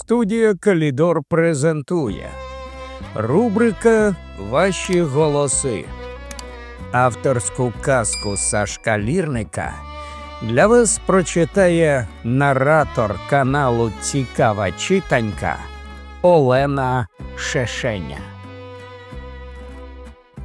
Студія Калідор презентує Рубрика Ваші голоси. Авторську казку Сашка Лірника для вас прочитає наратор каналу Цікава читанька Олена Шешеня.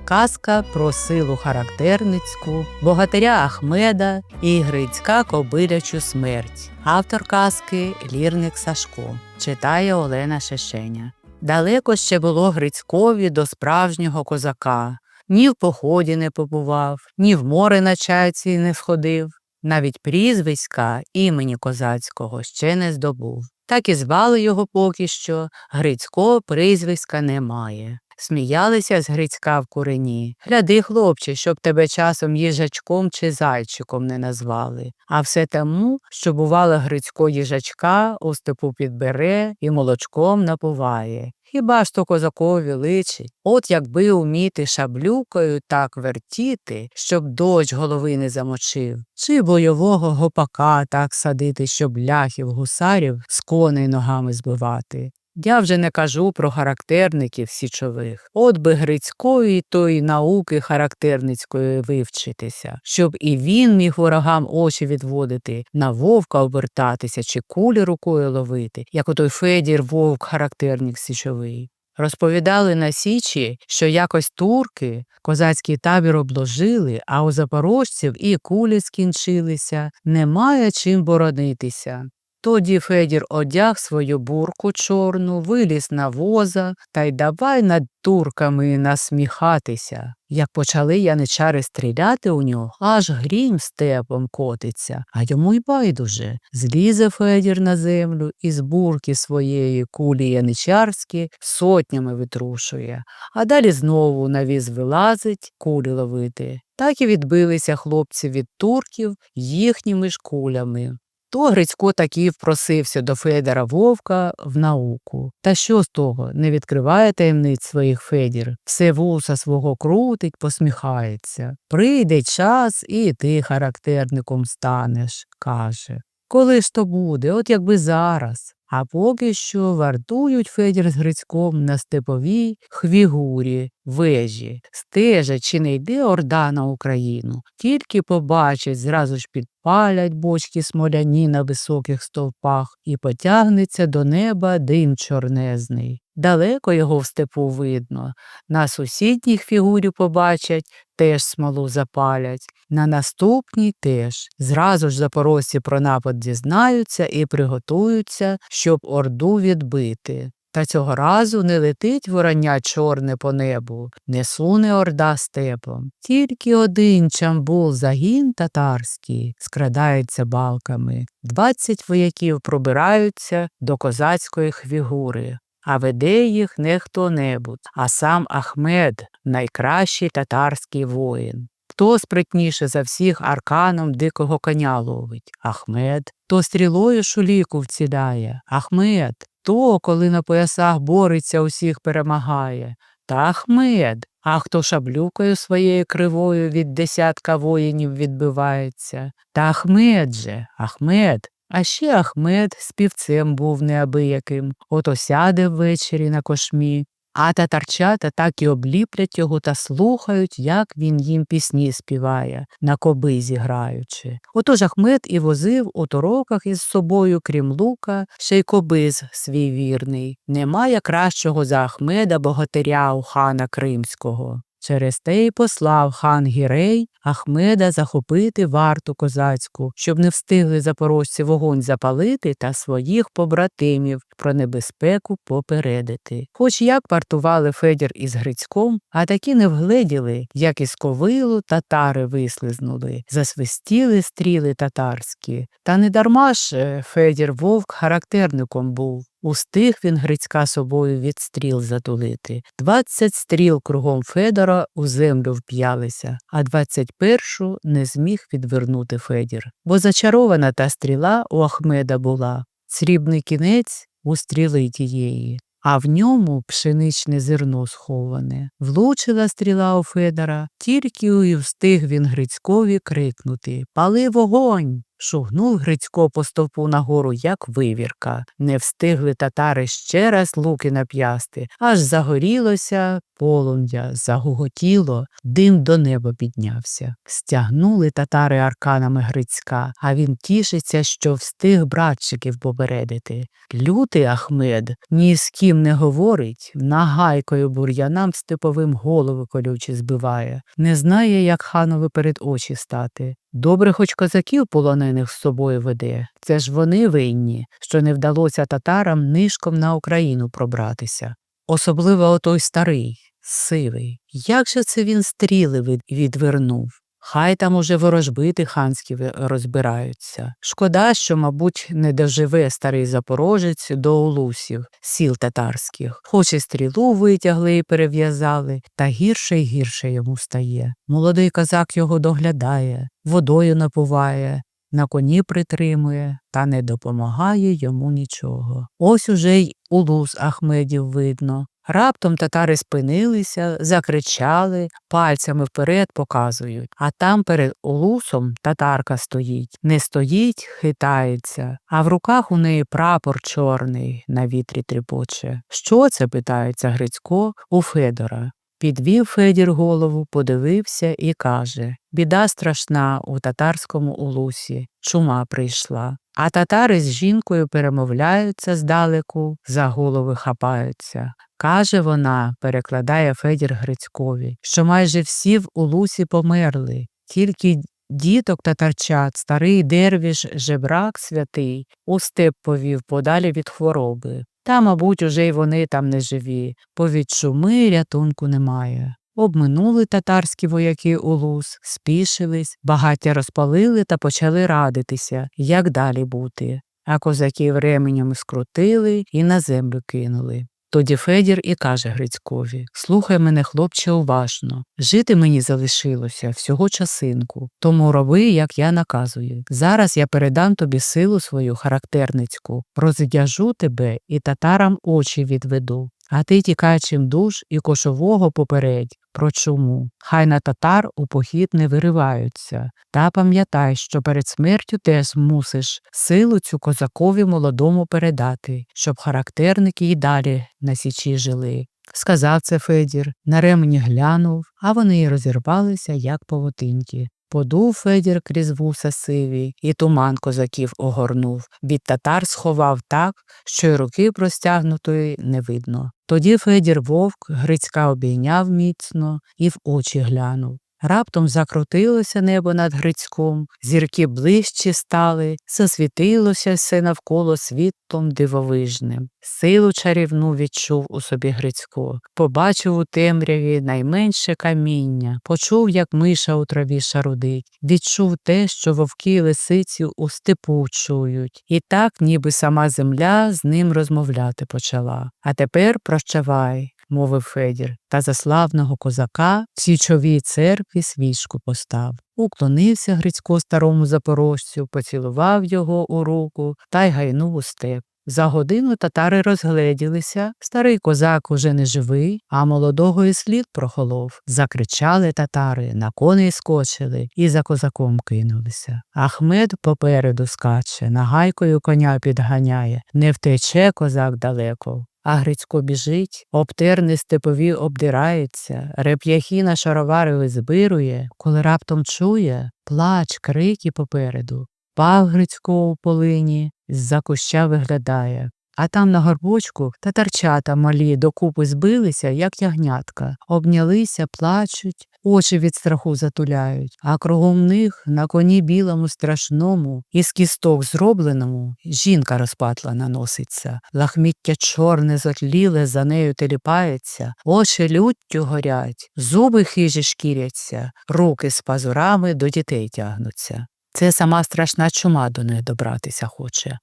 Казка про силу характерницьку, богатиря Ахмеда і Грицька кобилячу смерть. Автор казки Лірник Сашко. Читає Олена Шешеня. Далеко ще було Грицькові до справжнього козака. Ні в поході не побував, ні в море на чайці не сходив, навіть прізвиська імені козацького ще не здобув. Так і звали його поки що, Грицько прізвиська немає. Сміялися з Грицька в курені. Гляди, хлопче, щоб тебе часом їжачком чи зайчиком не назвали. А все тому, що бувало Грицько їжачка у степу підбере і молочком напуває. Хіба ж то козакові личить? От якби уміти шаблюкою так вертіти, щоб дощ голови не замочив, чи бойового гопака так садити, щоб ляхів гусарів з коней ногами збивати. Я вже не кажу про характерників січових. От би Грицької тої науки характерницької вивчитися, щоб і він міг ворогам очі відводити, на вовка обертатися чи кулі рукою ловити, як отой Федір вовк характерник січовий. Розповідали на Січі, що якось турки козацький табір обложили, а у запорожців і кулі скінчилися, немає чим боронитися. Тоді Федір одяг свою бурку чорну, виліз на воза та й давай над турками насміхатися. Як почали яничари стріляти у нього, аж грім степом котиться, а йому й байдуже. Злізе Федір на землю і з бурки своєї кулі яничарські сотнями витрушує, а далі знову на віз вилазить кулі ловити. Так і відбилися хлопці від турків їхніми ж кулями. То Грицько таки впросився до Федора Вовка в науку. Та що з того, не відкриває таємниць своїх Федір, все вуса свого крутить, посміхається. Прийде час, і ти характерником станеш, каже. Коли ж то буде, от якби зараз. А поки що вартують Федір з Грицьком на степовій хвігурі, вежі, стежать, чи не йде орда на Україну. Тільки побачать, зразу ж підпалять бочки смоляні на високих стовпах і потягнеться до неба дим чорнезний. Далеко його в степу видно. На сусідніх фігурі побачать, теж смолу запалять. На наступній теж. Зразу ж запорожці про напад дізнаються і приготуються, щоб орду відбити. Та цього разу не летить вороння чорне по небу, не суне орда степом. Тільки один чамбул загін татарський скрадається балками. Двадцять вояків пробираються до козацької хвігури. А веде їх не хто-небудь, а сам Ахмед, найкращий татарський воїн. Хто спритніше за всіх арканом дикого коня ловить? Ахмед. То стрілою шуліку вціляє. Ахмед. То, коли на поясах бореться, усіх перемагає. Та Ахмед. А хто шаблюкою своєю кривою від десятка воїнів відбивається? Та Ахмед же, Ахмед. А ще Ахмед співцем був неабияким, ото сяде ввечері на кошмі, а татарчата так і обліплять його та слухають, як він їм пісні співає, на кобизі граючи. Отож Ахмед і возив у тороках із собою, крім лука, ще й кобиз свій вірний. Немає кращого за Ахмеда богатиря у хана Кримського. Через те й послав хан Гірей Ахмеда захопити варту козацьку, щоб не встигли запорожці вогонь запалити та своїх побратимів про небезпеку попередити. Хоч як партували Федір із Грицьком, а такі не вгледіли, як із ковилу татари вислизнули, засвистіли стріли татарські. Та не дарма ж е, Федір вовк характерником був. Устиг він Грицька собою від стріл затулити. Двадцять стріл кругом Федора у землю вп'ялися, а двадцять першу не зміг відвернути Федір. Бо зачарована та стріла у Ахмеда була, срібний кінець у стріли тієї. А в ньому пшеничне зерно сховане. Влучила стріла у Федора, тільки і встиг він Грицькові крикнути Пали вогонь! Шугнув Грицько по стовпу нагору, як вивірка. Не встигли татари ще раз луки нап'ясти, аж загорілося полум'я, загуготіло, дим до неба піднявся. Стягнули татари арканами Грицька, а він тішиться, що встиг братчиків попередити. Лютий Ахмед ні з ким не говорить, нагайкою бур'янам степовим голови колючі збиває, не знає, як ханові перед очі стати. Добре, хоч козаків полонених з собою веде. Це ж вони винні, що не вдалося татарам нишком на Україну пробратися. Особливо отой старий, сивий. Як же це він стріли відвернув? Хай там уже ворожбити ханські розбираються. Шкода, що, мабуть, не доживе старий запорожець до улусів, сіл татарських. Хоч і стрілу витягли і перев'язали, та гірше й гірше йому стає. Молодий козак його доглядає, водою напуває, на коні притримує, та не допомагає йому нічого. Ось уже й улус Ахмедів видно. Раптом татари спинилися, закричали, пальцями вперед показують, а там перед улусом татарка стоїть. Не стоїть, хитається, а в руках у неї прапор чорний на вітрі тріпоче. Що це? питається Грицько у Федора. Підвів Федір голову, подивився і каже Біда страшна у татарському улусі, чума прийшла. А татари з жінкою перемовляються здалеку, за голови хапаються. Каже вона, перекладає Федір Грицькові, що майже всі в улусі померли, тільки діток татарчат, старий дервіш, жебрак святий, у степ повів подалі від хвороби. Та, мабуть, уже й вони там не живі, бо від шуми рятунку немає. Обминули татарські вояки улус, спішились, багаття розпалили та почали радитися, як далі бути. А козаків ременями скрутили і на землю кинули. Тоді Федір і каже Грицькові Слухай мене, хлопче, уважно. Жити мені залишилося всього часинку, тому роби, як я наказую. Зараз я передам тобі силу свою характерницьку, роздяжу тебе і татарам очі відведу. А ти тікаючим душ і кошового попередь про чуму. Хай на татар у похід не вириваються. Та пам'ятай, що перед смертю теж мусиш силу цю козакові молодому передати, щоб характерники й далі на січі жили. Сказав це Федір, на ремені глянув, а вони й розірвалися, як павутинки. Подув Федір крізь вуса сиві, і туман козаків огорнув. Від татар сховав так, що й руки простягнутої не видно. Тоді Федір вовк Грицька обійняв міцно і в очі глянув. Раптом закрутилося небо над Грицьком, зірки ближчі стали, засвітилося все навколо світлом дивовижним. Силу чарівну відчув у собі Грицько, побачив у темряві найменше каміння, почув, як миша у траві шарудить, відчув те, що вовки й лисиці у степу чують, і так, ніби сама земля з ним розмовляти почала. А тепер прощавай, мовив Федір, та за славного козака в січовій церкві свічку постав. Уклонився Грицько старому запорожцю, поцілував його у руку та й гайнув у степ. За годину татари розгледілися, старий козак уже не живий, а молодого і слід прохолов. Закричали татари, на коней скочили і за козаком кинулися. Ахмед попереду скаче, нагайкою коня підганяє, не втече козак далеко. А Грицько біжить, обтерни степові обдирається, реп'яхи на шаровари визбирує, коли раптом чує плач, крики попереду. Пав Грицько у полині, з-за куща виглядає. А там на горбочку татарчата малі докупи збилися, як ягнятка, обнялися, плачуть, очі від страху затуляють, а кругом них на коні білому страшному, із кісток зробленому, жінка розпатлана носиться, лахміття чорне затліле за нею теліпається, очі люттю горять, зуби хижі шкіряться, руки з пазурами до дітей тягнуться. Це сама страшна чума до них добратися хоче.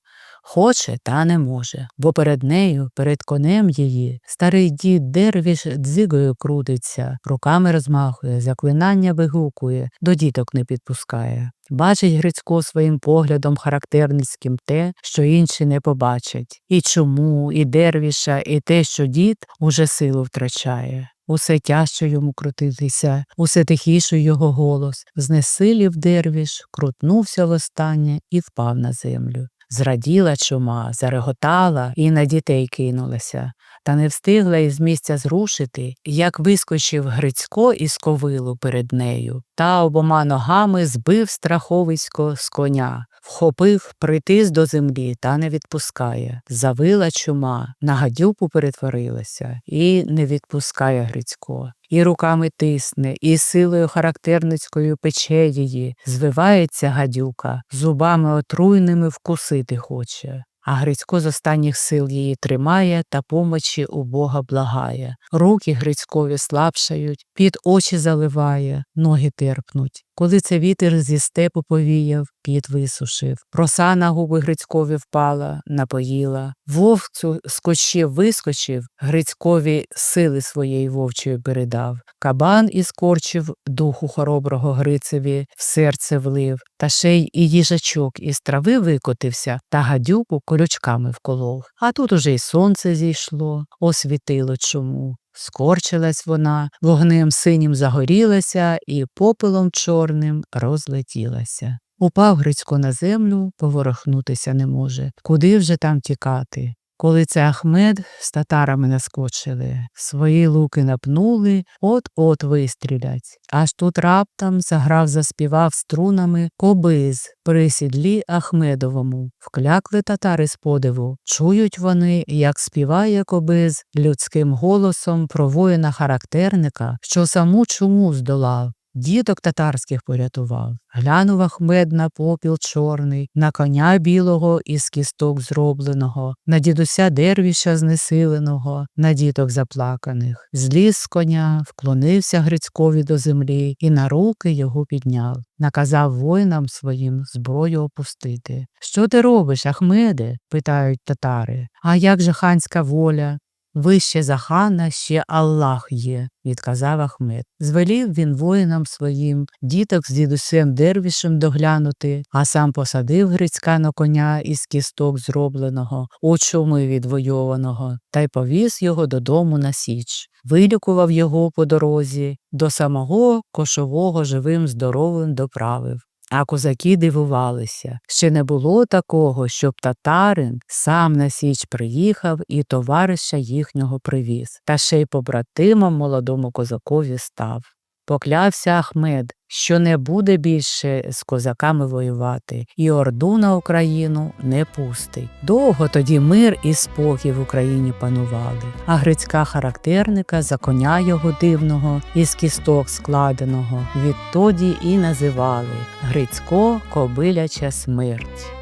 Хоче, та не може, бо перед нею, перед конем її, старий дід дервіш дзигою крутиться, руками розмахує, заклинання вигукує, до діток не підпускає. Бачить Грицько своїм поглядом характерницьким те, що інші не побачать. І чому, і дервіша, і те, що дід уже силу втрачає. Усе тяжче йому крутитися, усе тихіший його голос. Знесилів дервіш, крутнувся востаннє і впав на землю. Зраділа чума, зареготала і на дітей кинулася. Та не встигла із місця зрушити, як вискочив Грицько із ковилу перед нею, та обома ногами збив страховисько з коня, вхопив, притис до землі та не відпускає. Завила чума, на гадюку перетворилася і не відпускає Грицько. І руками тисне, і силою характерницькою пече її, звивається гадюка, зубами отруйними вкусити хоче. А Грицько з останніх сил її тримає та помочі у Бога благає. Руки Грицькові слабшають, під очі заливає, ноги терпнуть. Коли це вітер зі степу повіяв, під висушив. Проса на губи Грицькові впала, напоїла. Вовцю з кощів вискочив, Грицькові сили своєї вовчої передав. Кабан іскорчив духу хороброго Грицеві, в серце влив, та ще й і їжачок із трави викотився, та гадюку колючками вколов. А тут уже й сонце зійшло, освітило чому. Скорчилась вона, вогнем синім загорілася і попелом чорним розлетілася. Упав Грицько на землю, поворохнутися не може. Куди вже там тікати? Коли це Ахмед з татарами наскочили, свої луки напнули, от-от вистрілять. Аж тут раптом заграв, заспівав струнами кобиз при сідлі Ахмедовому. Вклякли татари з подиву. Чують вони, як співає кобиз людським голосом про воїна характерника, що саму чуму здолав. Діток татарських порятував. Глянув Ахмед на попіл чорний, на коня білого із кісток зробленого, на дідуся дервіша знесиленого, на діток заплаканих. Зліз з коня, вклонився Грицькові до землі і на руки його підняв. Наказав воїнам своїм зброю опустити. Що ти робиш, Ахмеде? питають татари. А як же ханська воля? Вище за хана ще Аллах є, відказав Ахмед. Звелів він воїнам своїм діток з дідусем дервішем доглянути, а сам посадив Грицька на коня із кісток зробленого, у чуми відвойованого, та й повіз його додому на січ. Вилікував його по дорозі, до самого кошового живим здоровим доправив. А козаки дивувалися. Ще не було такого, щоб татарин сам на січ приїхав і товариша їхнього привіз, та ще й побратимом молодому козакові став. Поклявся Ахмед, що не буде більше з козаками воювати, і орду на Україну не пустить. Довго тоді мир і спокій в Україні панували, а грицька характерника за коня його дивного із кісток складеного відтоді і називали Грицько Кобиляча смерть.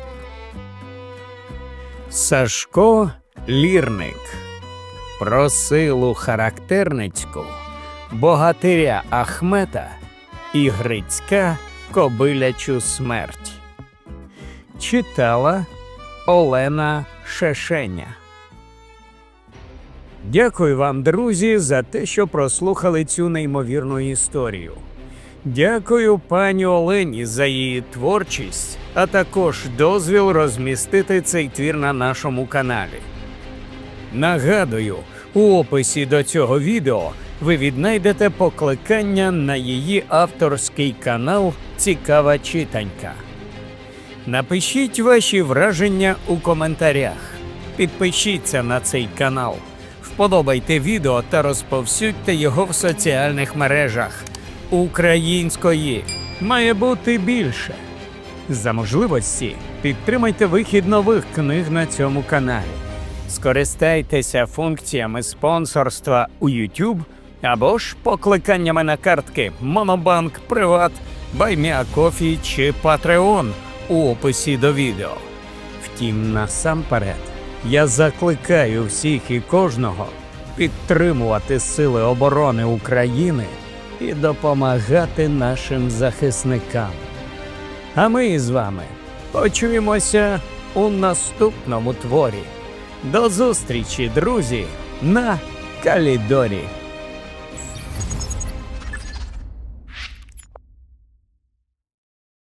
Сашко Лірник про силу характерницьку, богатиря Ахмета і Грицька Кобилячу смерть. Читала Олена Шешеня. Дякую вам, друзі, за те, що прослухали цю неймовірну історію. Дякую пані Олені за її творчість, а також дозвіл розмістити цей твір на нашому каналі. Нагадую, у описі до цього відео ви віднайдете покликання на її авторський канал Цікава читанька. Напишіть ваші враження у коментарях. Підпишіться на цей канал, вподобайте відео та розповсюдьте його в соціальних мережах. Української має бути більше. За можливості підтримайте вихід нових книг на цьому каналі. Скористайтеся функціями спонсорства у YouTube або ж покликаннями на картки Monobank, Приват, BuyMeACoffee чи Patreon у описі до відео. Втім, насамперед, я закликаю всіх і кожного підтримувати Сили оборони України і допомагати нашим захисникам. А ми з вами почуємося у наступному творі. До зустрічі, друзі, на Калідорі.